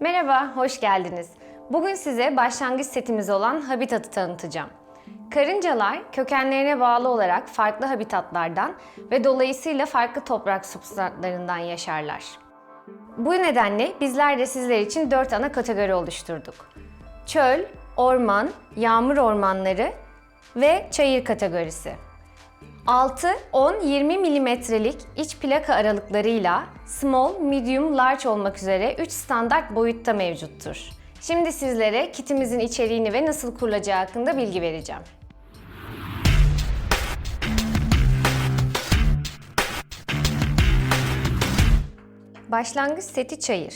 Merhaba, hoş geldiniz. Bugün size başlangıç setimiz olan Habitat'ı tanıtacağım. Karıncalar kökenlerine bağlı olarak farklı habitatlardan ve dolayısıyla farklı toprak substratlarından yaşarlar. Bu nedenle bizler de sizler için 4 ana kategori oluşturduk. Çöl, orman, yağmur ormanları ve çayır kategorisi. 6, 10, 20 milimetrelik iç plaka aralıklarıyla small, medium, large olmak üzere 3 standart boyutta mevcuttur. Şimdi sizlere kitimizin içeriğini ve nasıl kurulacağı hakkında bilgi vereceğim. Başlangıç seti çayır.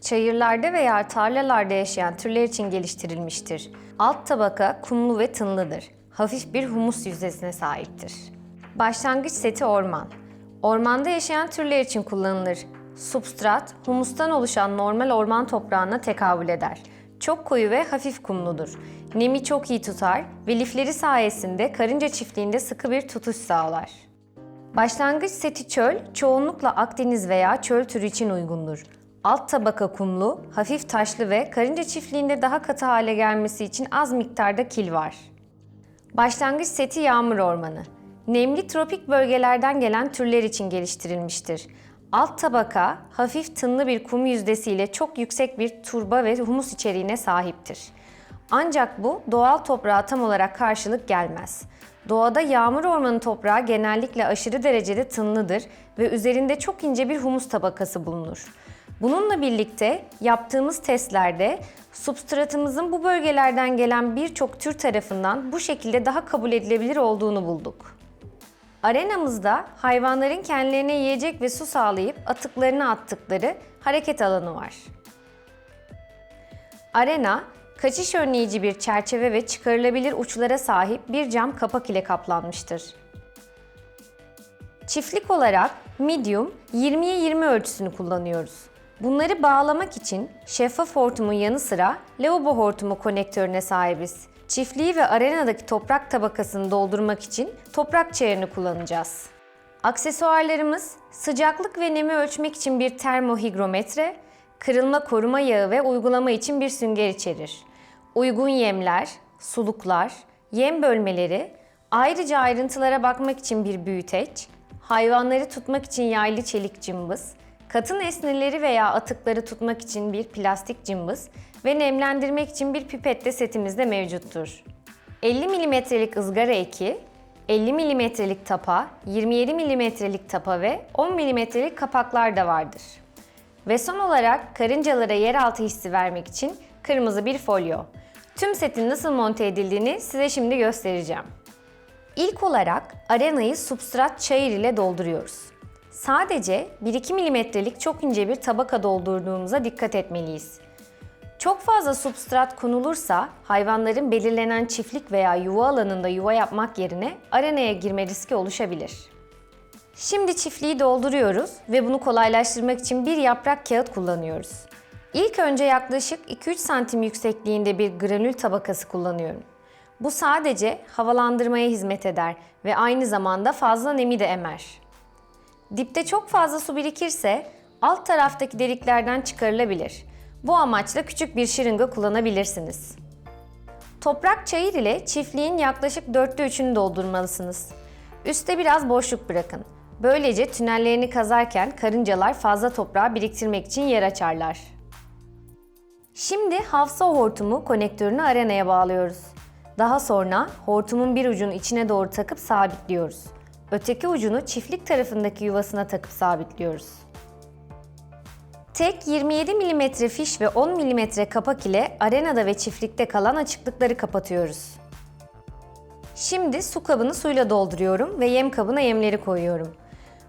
Çayırlarda veya tarlalarda yaşayan türler için geliştirilmiştir. Alt tabaka kumlu ve tınlıdır. Hafif bir humus yüzdesine sahiptir. Başlangıç seti orman. Ormanda yaşayan türler için kullanılır. Substrat, humustan oluşan normal orman toprağına tekabül eder. Çok koyu ve hafif kumludur. Nemi çok iyi tutar ve lifleri sayesinde karınca çiftliğinde sıkı bir tutuş sağlar. Başlangıç seti çöl, çoğunlukla Akdeniz veya çöl türü için uygundur. Alt tabaka kumlu, hafif taşlı ve karınca çiftliğinde daha katı hale gelmesi için az miktarda kil var. Başlangıç seti yağmur ormanı. Nemli tropik bölgelerden gelen türler için geliştirilmiştir. Alt tabaka hafif tınlı bir kum yüzdesiyle çok yüksek bir turba ve humus içeriğine sahiptir. Ancak bu doğal toprağa tam olarak karşılık gelmez. Doğada yağmur ormanı toprağı genellikle aşırı derecede tınlıdır ve üzerinde çok ince bir humus tabakası bulunur. Bununla birlikte yaptığımız testlerde substratımızın bu bölgelerden gelen birçok tür tarafından bu şekilde daha kabul edilebilir olduğunu bulduk. Arenamızda hayvanların kendilerine yiyecek ve su sağlayıp atıklarını attıkları hareket alanı var. Arena, kaçış önleyici bir çerçeve ve çıkarılabilir uçlara sahip bir cam kapak ile kaplanmıştır. Çiftlik olarak medium 20'ye 20 ölçüsünü kullanıyoruz. Bunları bağlamak için şeffaf hortumun yanı sıra lavabo hortumu konektörüne sahibiz. Çiftliği ve arenadaki toprak tabakasını doldurmak için toprak çayırını kullanacağız. Aksesuarlarımız sıcaklık ve nemi ölçmek için bir termohigrometre, kırılma koruma yağı ve uygulama için bir sünger içerir. Uygun yemler, suluklar, yem bölmeleri, ayrıca ayrıntılara bakmak için bir büyüteç, hayvanları tutmak için yaylı çelik cımbız, katı nesneleri veya atıkları tutmak için bir plastik cımbız ve nemlendirmek için bir pipet de setimizde mevcuttur. 50 milimetrelik ızgara eki, 50 milimetrelik tapa, 27 milimetrelik tapa ve 10 milimetrelik kapaklar da vardır. Ve son olarak karıncalara yeraltı hissi vermek için kırmızı bir folyo. Tüm setin nasıl monte edildiğini size şimdi göstereceğim. İlk olarak arenayı substrat çayır ile dolduruyoruz. Sadece 1-2 milimetrelik çok ince bir tabaka doldurduğumuza dikkat etmeliyiz. Çok fazla substrat konulursa hayvanların belirlenen çiftlik veya yuva alanında yuva yapmak yerine arenaya girme riski oluşabilir. Şimdi çiftliği dolduruyoruz ve bunu kolaylaştırmak için bir yaprak kağıt kullanıyoruz. İlk önce yaklaşık 2-3 santim yüksekliğinde bir granül tabakası kullanıyorum. Bu sadece havalandırmaya hizmet eder ve aynı zamanda fazla nemi de emer. Dipte çok fazla su birikirse alt taraftaki deliklerden çıkarılabilir. Bu amaçla küçük bir şırınga kullanabilirsiniz. Toprak çayır ile çiftliğin yaklaşık dörtte üçünü doldurmalısınız. Üste biraz boşluk bırakın. Böylece tünellerini kazarken karıncalar fazla toprağı biriktirmek için yer açarlar. Şimdi hafsa hortumu konektörünü arenaya bağlıyoruz. Daha sonra hortumun bir ucunu içine doğru takıp sabitliyoruz. Öteki ucunu çiftlik tarafındaki yuvasına takıp sabitliyoruz. Tek 27 mm fiş ve 10 mm kapak ile arenada ve çiftlikte kalan açıklıkları kapatıyoruz. Şimdi su kabını suyla dolduruyorum ve yem kabına yemleri koyuyorum.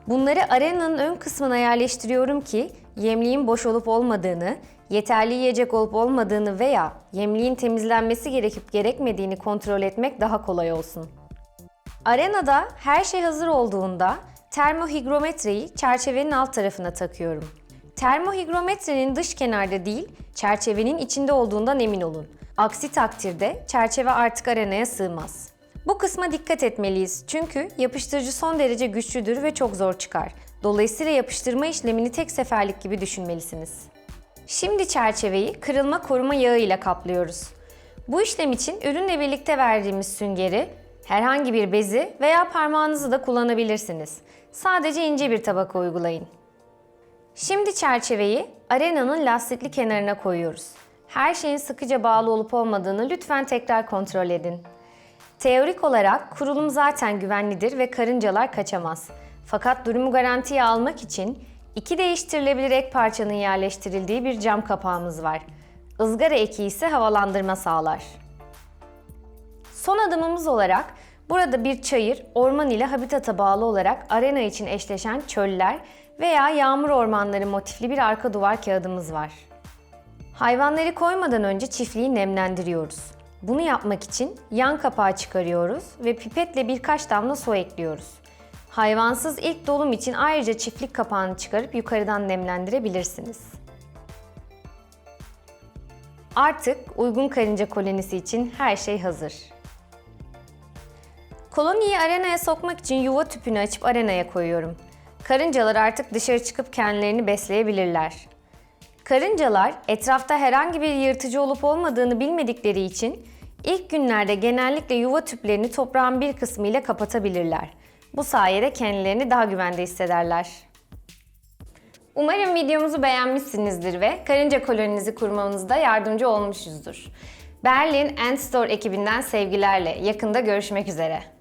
Bunları arenanın ön kısmına yerleştiriyorum ki yemliğin boş olup olmadığını, yeterli yiyecek olup olmadığını veya yemliğin temizlenmesi gerekip gerekmediğini kontrol etmek daha kolay olsun. Arenada her şey hazır olduğunda termohigrometreyi çerçevenin alt tarafına takıyorum. Termohigrometrenin dış kenarda değil, çerçevenin içinde olduğundan emin olun. Aksi takdirde çerçeve artık arenaya sığmaz. Bu kısma dikkat etmeliyiz çünkü yapıştırıcı son derece güçlüdür ve çok zor çıkar. Dolayısıyla yapıştırma işlemini tek seferlik gibi düşünmelisiniz. Şimdi çerçeveyi kırılma koruma yağı ile kaplıyoruz. Bu işlem için ürünle birlikte verdiğimiz süngeri, herhangi bir bezi veya parmağınızı da kullanabilirsiniz. Sadece ince bir tabaka uygulayın. Şimdi çerçeveyi arenanın lastikli kenarına koyuyoruz. Her şeyin sıkıca bağlı olup olmadığını lütfen tekrar kontrol edin. Teorik olarak kurulum zaten güvenlidir ve karıncalar kaçamaz. Fakat durumu garantiye almak için iki değiştirilebilir ek parçanın yerleştirildiği bir cam kapağımız var. Izgara eki ise havalandırma sağlar. Son adımımız olarak burada bir çayır, orman ile habitata bağlı olarak arena için eşleşen çöller veya yağmur ormanları motifli bir arka duvar kağıdımız var. Hayvanları koymadan önce çiftliği nemlendiriyoruz. Bunu yapmak için yan kapağı çıkarıyoruz ve pipetle birkaç damla su ekliyoruz. Hayvansız ilk dolum için ayrıca çiftlik kapağını çıkarıp yukarıdan nemlendirebilirsiniz. Artık uygun karınca kolonisi için her şey hazır. Koloniyi arenaya sokmak için yuva tüpünü açıp arenaya koyuyorum. Karıncalar artık dışarı çıkıp kendilerini besleyebilirler. Karıncalar etrafta herhangi bir yırtıcı olup olmadığını bilmedikleri için ilk günlerde genellikle yuva tüplerini toprağın bir kısmı ile kapatabilirler. Bu sayede kendilerini daha güvende hissederler. Umarım videomuzu beğenmişsinizdir ve karınca koloninizi kurmanızda yardımcı olmuşuzdur. Berlin Ant Store ekibinden sevgilerle yakında görüşmek üzere.